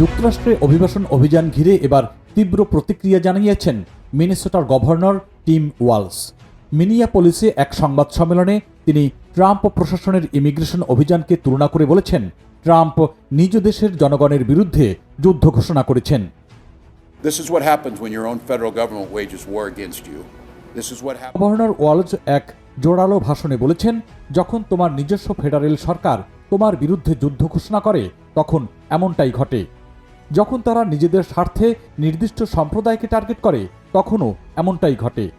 যুক্তরাষ্ট্রে অভিবাসন অভিযান ঘিরে এবার তীব্র প্রতিক্রিয়া জানিয়েছেন মিনেসোটার গভর্নর টিম ওয়ালস। মিনিয়াপলিসে এক সংবাদ সম্মেলনে তিনি ট্রাম্প প্রশাসনের ইমিগ্রেশন অভিযানকে তুলনা করে বলেছেন ট্রাম্প নিজ দেশের জনগণের বিরুদ্ধে যুদ্ধ ঘোষণা করেছেন. গভর্নর ওয়ালজ এক জোরালো ভাষণে বলেছেন যখন তোমার নিজস্ব ফেডারেল সরকার তোমার বিরুদ্ধে যুদ্ধ ঘোষণা করে তখন এমনটাই ঘটে। যখন তারা নিজেদের স্বার্থে নির্দিষ্ট সম্প্রদায়কে টার্গেট করে, তখনও এমনটাই ঘটে।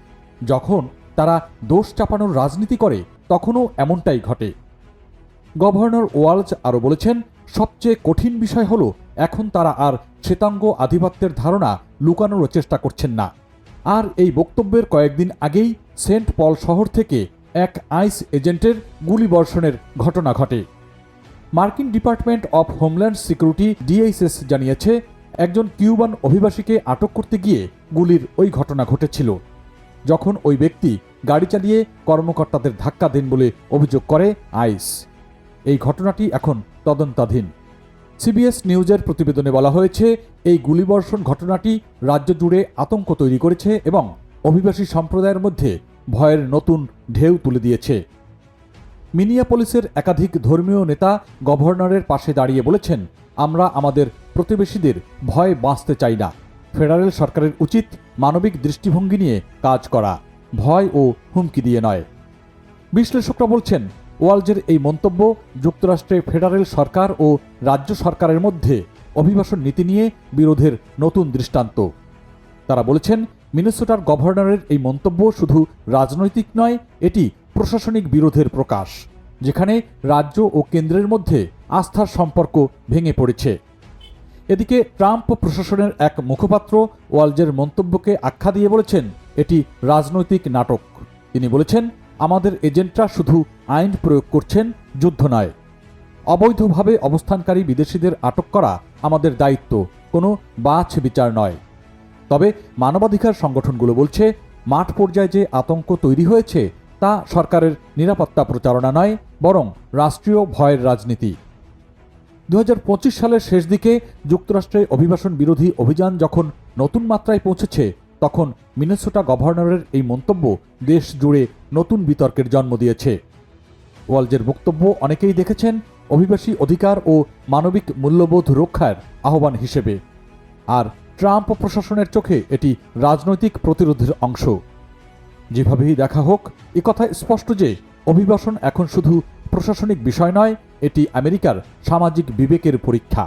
যখন তারা দোষ চাপানোর রাজনীতি করে, তখনও এমনটাই ঘটে। গভর্নর ওয়ালজ আরও বলেছেন, সবচেয়ে কঠিন বিষয় হল, এখন তারা আর শ্বেতাঙ্গ আধিপত্যের ধারণা লুকানোর চেষ্টা করছেন না। আর এই বক্তব্যের কয়েকদিন আগেই সেন্ট পল শহর থেকে এক আইস এজেন্টের গুলিবর্ষণের ঘটনা ঘটে। মার্কিন department of homeland security DHS জানিয়েছে, একজন কিউবান অভিবাসীকে আটক করতে গিয়ে গুলির ওই ঘটনা ঘটেছিল। যখন ওই ব্যক্তি গাড়ি চালিয়ে কর্মকর্তাদের ধাক্কা দেন বলে অভিযোগ করে আইস এই ঘটনাটি এখন তদন্তাধীন। সিবিএস নিউজের প্রতিবেদনে বলা হয়েছে, এই গুলিবর্ষণ ঘটনাটি রাজ্য জুড়ে আতঙ্ক তৈরি করেছে এবং অভিবাসী সম্প্রদায়ের মধ্যে ভয়ের নতুন ঢেউ তুলে দিয়েছে। মিনিয়াপলিসের একাধিক ধর্মীয় নেতা গভর্নরের পাশে দাঁড়িয়ে বলেছেন, আমরা আমাদের প্রতিবেশীদের ভয়ে বাঁচতে চাই না। ফেডারেল সরকারের উচিত মানবিক দৃষ্টিভঙ্গি নিয়ে কাজ করা, ভয় ও হুমকি দিয়ে নয়। বিশ্লেষকরা বলছেন, ওয়ালজের এই মন্তব্য যুক্তরাষ্ট্রে ফেডারেল সরকার ও রাজ্য সরকারের মধ্যে অভিবাসন নীতি নিয়ে বিরোধের নতুন দৃষ্টান্ত। তারা বলেছেন, মিনেসোটার গভর্নরের এই মন্তব্য শুধু রাজনৈতিক নয়, এটি প্রশাসনিক বিরোধের প্রকাশ, যেখানে রাজ্য ও কেন্দ্রের মধ্যে আস্থার সম্পর্ক ভেঙে পড়েছে। এদিকে ট্রাম্প প্রশাসনের এক মুখপাত্র ওয়ালজের মন্তব্যকে আখ্যা দিয়ে বলেছেন, এটি রাজনৈতিক নাটক। তিনি বলেছেন, আমাদের এজেন্টরা শুধু আইন প্রয়োগ করছেন, যুদ্ধ নয়। অবৈধভাবে অবস্থানকারী বিদেশিদের আটক করা আমাদের দায়িত্ব, কোনো বাছ বিচার নয়। তবে মানবাধিকার সংগঠনগুলো বলছে, মাঠ পর্যায়ে যে আতঙ্ক তৈরি হয়েছে তা সরকারের নিরাপত্তা প্রচারণা নয়, বরং রাষ্ট্রীয় ভয়ের রাজনীতি। দু হাজার পঁচিশ সালের শেষ দিকে যুক্তরাষ্ট্রে অভিবাসন বিরোধী অভিযান যখন নতুন মাত্রায় পৌঁছেছে, তখন মিনেসোটা গভর্নরের এই মন্তব্য দেশ জুড়ে নতুন বিতর্কের জন্ম দিয়েছে। ওয়ালজের বক্তব্য অনেকেই দেখেছেন, অভিবাসী অধিকার ও মানবিক মূল্যবোধ রক্ষার আহ্বান হিসেবে। আর ট্রাম্প প্রশাসনের চোখে এটি রাজনৈতিক প্রতিরোধের অংশ। যেভাবেই দেখা হোক কথা স্পষ্ট যে অভিবাসন এখন শুধু প্রশাসনিক বিষয় নয়, এটি আমেরিকার সামাজিক বিবেকের পরীক্ষা।